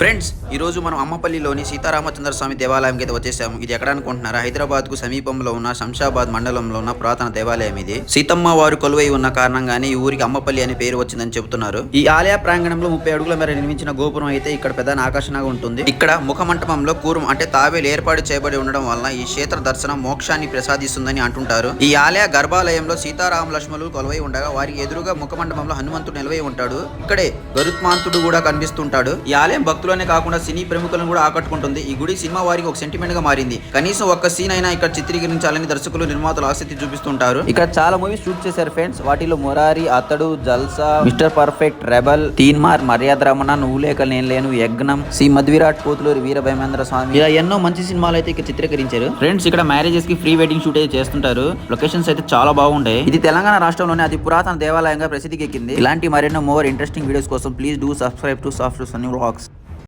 Friends ఈ రోజు మనం అమ్మపల్లిలోని సీతారామచంద్ర స్వామి దేవాలయంకి అయితే వచ్చేసాము. ఇది ఎక్కడ అనుకుంటున్నారా? హైదరాబాద్కు సమీపంలో ఉన్న శంషాబాద్ మండలంలో ఉన్న పురాతన దేవాలయం ఇది. సీతమ్మ వారు కొలువై ఉన్న కారణంగానే ఈ ఊరికి అమ్మపల్లి అనే పేరు వచ్చిందని చెబుతున్నారు. ఈ ఆలయ ప్రాంగణంలో ముప్పై అడుగుల మేర నిర్మించిన గోపురం అయితే ఇక్కడ ప్రధాన ఆకర్షణగా ఉంటుంది. ఇక్కడ ముఖ మంటపంలో కూరం అంటే తాబేలు ఏర్పాటు చేయబడి ఉండడం వలన ఈ క్షేత్ర దర్శనం మోక్షాన్ని ప్రసాదిస్తుందని అంటుంటారు. ఈ ఆలయ గర్భాలయంలో సీతారామ లక్ష్మణులు కొలువై ఉండగా వారికి ఎదురుగా ముఖ మండపంలో హనుమంతుడు నిలవై ఉంటాడు. ఇక్కడే గరుత్మాంతుడు కూడా కనిపిస్తుంటాడు. ఈ ఆలయం భక్తులు భక్తులనే కాకుండా సినీ ప్రముఖులను కూడా ఆకట్టుకుంటుంది. ఈ గుడి సినిమా వారికి ఒక సెంటిమెంట్గా మారింది. కనీసం ఒక్క సీన్ అయినా ఇక్కడ చిత్రీకరించాలని దర్శకులు నిర్మాతలు ఆసక్తి చూపిస్తుంటారు. ఇక్కడ చాలా మూవీస్ షూట్ చేశారు ఫ్రెండ్స్ వాటిలో Murari Athadu Jalsa Mr Perfect Rebel Teenmaar Maryada Ramanna నువ్వు లేక నేను లేను యజ్ఞం శ్రీ మధ్విరాట్ పోతులూరి వీర భయమేంద్ర స్వామి. ఇలా ఎన్నో మంచి సినిమాలు అయితే ఇక్కడ చిత్రీకరించారు. ఫ్రెండ్స్ ఇక్కడ మ్యారేజెస్కి ఫ్రీ వెడ్డింగ్ షూట్ అయితే చేస్తుంటారు. లొకేషన్స్ అయితే చాలా బాగుంటాయి. ఇది తెలంగాణ రాష్ట్రంలోనే అతి పురాతన దేవాలయంగా ప్రసిద్ధికి ఎక్కింది ఇలాంటి మరెన్నో మోర్ ఇంట్రెస్టింగ్ వీడియోస్ కోసం please do subscribe to soft Sunny vlogs